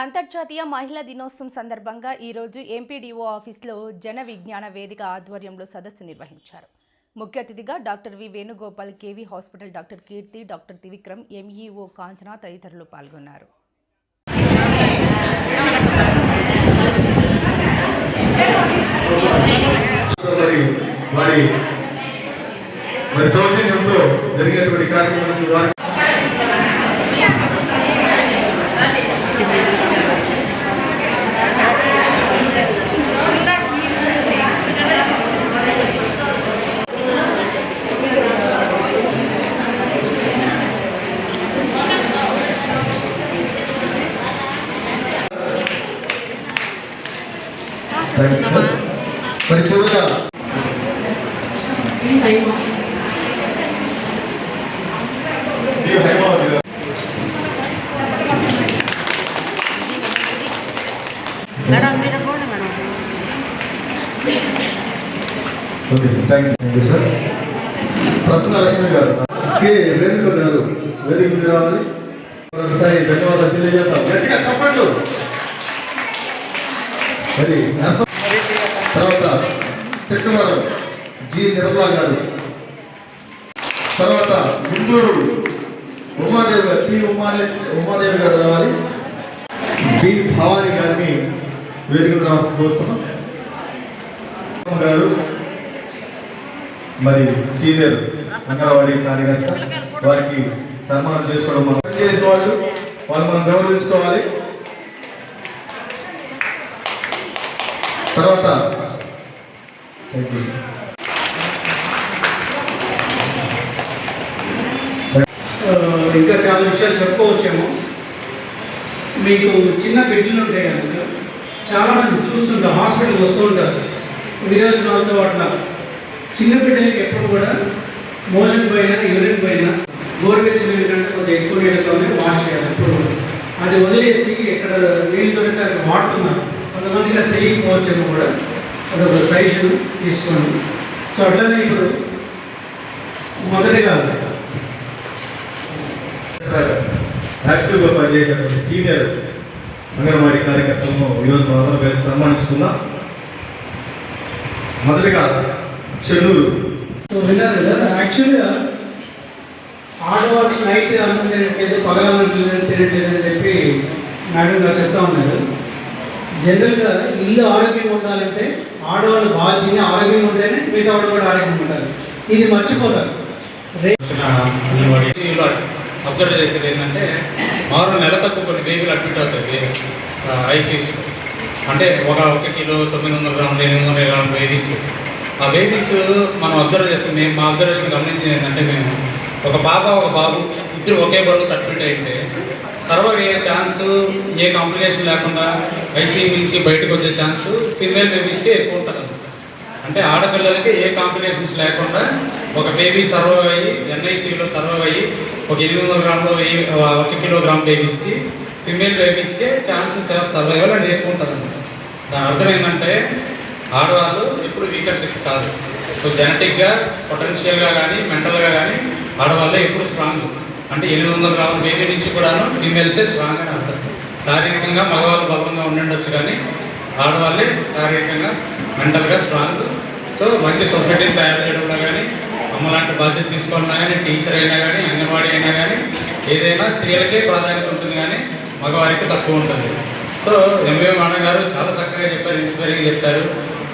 అంతర్జాతీయ మహిళా దినోత్సవం సందర్భంగా ఈరోజు ఎంపీడీఓ ఆఫీస్లో జన విజ్ఞాన వేదిక ఆధ్వర్యంలో సదస్సు నిర్వహించారు. ముఖ్య అతిథిగా doctor V Venugopal KV hospital doctor Keerthi doctor Trivikram MEO Kanchana తదితరులు పాల్గొన్నారు. మరి జరిగినటువంటి కార్యక్రమం వారి సార్. మరి చివరిగా okay sir thank you thank you sir Prasanna Lakshmi గారు. కే రేణుక గారు వేదిక మీద రావాలి. ధన్యవాదాలు తెలియజేస్తాం. గట్టిగా చెప్పండి. మరి తర్వాత తిక్కవరం జి నిర్మలా గారు. తర్వాత గుంటూరు ఉమాదేవి గారు పి ఉమాదేవి ఉమాదేవి గారు రావాలి. బి భవాని గారిని వేదిక మీద రావాల్సిన కోరుతున్నాం. గారు మరి సీనియర్ అంగన్వాడీ కార్యకర్త వారికి సన్మానం చేసుకోవడం మనం చేసిన వాళ్ళు వాళ్ళు మనం గౌరవించుకోవాలి. తర్వాత థ్యాంక్ యూ సార్ ఇంకా చాలా విషయాలు చెప్పుకోవచ్చేమో మీకు చిన్న బిడ్డలు ఉంటాయి కనుక చాలామంది చూస్తుంటారు హాస్పిటల్కి వస్తూ ఉంటారు. విరోచనాలతో అట్లా చిన్న బిడ్డలకి ఎప్పుడు కూడా మోషన్ పోయినా యూరిన్ పోయినా గోరువెచ్చని కంటే కొంచెం ఎక్కువ నీళ్ళతోనే వాష్ చేయాలి ఎప్పుడు కూడా. అది వదిలేసి ఎక్కడ నీళ్ళు దొరికితే అక్కడ వాడుతున్నారు. కొంతమందికి తెలియకపోవచ్చేమో కూడా. అదొక సజెషన్ తీసుకోండి. సో అట్లనే ఇప్పుడు మొదటిగా సార్ యాక్టివ్గా పనిచేసేటువంటి సీనియర్ అంగన్వాడీ కార్యకర్తలను ఈరోజు మనందరం కలిసి సన్మానించుకుందాం. మొదటిగా చెన్నూరు సో విన్నారు కదా యాక్చువల్గా ఆడవాళ్ళు నైట్ అన్నం తినట్లేదు తిన- తినట్లేదు అని చెప్పి మేడం గారు చెప్తా ఉన్నారు. జనరల్గా ఇల్లు ఆరోగ్యంగా ఉండాలంటే ఆడవాళ్ళు బాగా తిని ఆరోగ్యంగా ఉంటేనే మిగతా వాళ్ళు కూడా ఆరోగ్యంగా ఉంటారు. ఇది మర్చిపోతారు. అబ్జర్వ్ చేసేది ఏంటంటే మామూలు నెల తక్కువ కొన్ని బేబీలు అడ్మిట్ అవుతుంది ఐసీయూస్ అంటే ఒక ఒక కిలో తొమ్మిది వందల గ్రాములు ఎనిమిది వందల గ్రాముల బేబీస్. ఆ బేబీస్ మనం అబ్జర్వ్ చేస్తే మేము మా అబ్జర్వేషన్ గమనించింది ఏంటంటే మేము ఒక పాప ఒక బాబు ఇద్దరు ఒకే బరువు అడ్మిట్ అయితే సర్వ అయ్యే ఛాన్స్ ఏ కాంప్లికేషన్ లేకుండా ఐసీయూ నుంచి బయటకు వచ్చే ఛాన్స్ ఫీమేల్ బేబీస్కి ఎక్కువ ఉంటుంది. అంటే ఆడపిల్లలకి ఏ కాంప్లికేషన్స్ లేకుండా ఒక బేబీ సర్వైవ్ అయ్యి ఎన్ఐసీలో సర్వైవ్ అయ్యి ఒక ఎనిమిది వందల గ్రాములు వెయ్యి- ఒక కిలోగ్రామ్ బేబీస్కి ఫిమేల్ బేబీస్కి ఛాన్సెస్ ఆఫ్ సర్వైవల్ అనేది ఎక్కువ ఉంటుంది దాని అర్థం ఏంటంటే ఆడవాళ్ళు ఎప్పుడు వీకర్ సెక్స్ కాదు. సో జెనటిక్గా పొటెన్షియల్గా కానీ మెంటల్గా కానీ ఆడవాళ్ళే ఎప్పుడు స్ట్రాంగ్ అంటే ఎనిమిది వందల గ్రాముల బేబీ నుంచి కూడాను ఫీమేల్సే స్ట్రాంగ్ అని అర్థం శారీరకంగా మగవాళ్ళు బలంగా ఉండుండొచ్చు కానీ ఆడవాళ్ళే శారీరకంగా మెంటల్గా స్ట్రాంగ్ సో మంచి సొసైటీని తయారు చేయడంలో కానీ అమ్మ లాంటి బాధ్యత తీసుకున్నా కానీ టీచర్ అయినా కానీ అంగన్వాడీ అయినా కానీ ఏదైనా స్త్రీలకే ప్రాధాన్యత ఉంటుంది కానీ మగవారికి తక్కువ ఉంటుంది. సో ఎంఏ మేడం గారు చాలా చక్కగా చెప్పారు ఇన్స్పైరింగ్ చెప్పారు.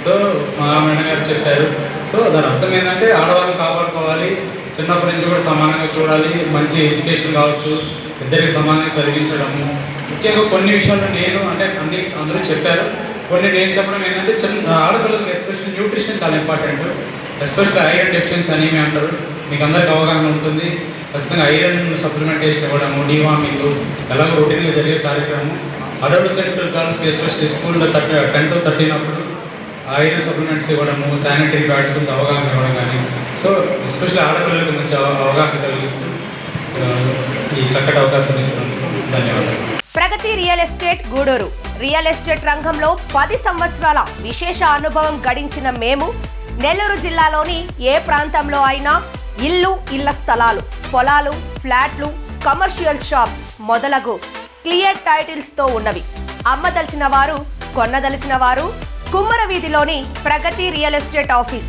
సో మా మేడం గారు చెప్పారు. సో దాని అర్థం ఏంటంటే ఆడవాళ్ళని కాపాడు చిన్నప్పటి నుంచి కూడా సమానంగా చూడాలి మంచి ఎడ్యుకేషన్ కావచ్చు ఇద్దరికి సమానంగా చదివించడము. ముఖ్యంగా కొన్ని విషయాలు నేను అంటే అన్ని అందరూ చెప్పారు. కొన్ని నేను చెప్పడం ఏంటంటే చిన్న ఆడపిల్లలకి ఎస్పెషల్ న్యూట్రిషన్ చాలా ఇంపార్టెంట్. ఎస్పెషల్ ఐరన్ డెఫిషియన్సీ అనేవి అంటారు. మీకు అందరికి అవగాహన ఉంటుంది. ఖచ్చితంగా ఐరన్ సప్లిమెంటేషన్ ఇవ్వడము డివామింగ్ ఎలాగో రొటీన్గా జరిగే కార్యక్రమం సెంట్రల్ గర్ల్స్కి ఎస్పెషల్లీ స్కూల్లో థర్టీ టెన్ టు థర్టీన్ అప్పుడు ఐరన్ సప్లిమెంట్స్ ఇవ్వడము శానిటరీ ప్యాడ్స్ గురించి అవగాహన ఇవ్వడం కానీ సో ఎస్పెషల్లీ ఆడపిల్లలకు మంచి అవగాహన కలిగిస్తూ ఈ చక్కటి అవకాశం ఇచ్చినందుకు ధన్యవాదాలు. Pragathi real estate Gudur. Real estate రంగంలో పది సంవత్సరాల విశేష అనుభవం గడించిన మేము నెల్లూరు జిల్లాలోని ఏ ప్రాంతంలో అయినా ఇల్లు ఇళ్ళ స్థలాలు పొలాలు ఫ్లాట్లు కమర్షియల్ షాప్స్ మొదలగు క్లియర్ టైటిల్స్తో ఉన్నవి. అమ్మదలిచిన వారు కొన్నదలిచిన వారు కుమ్మర వీధిలోని Pragathi real estate office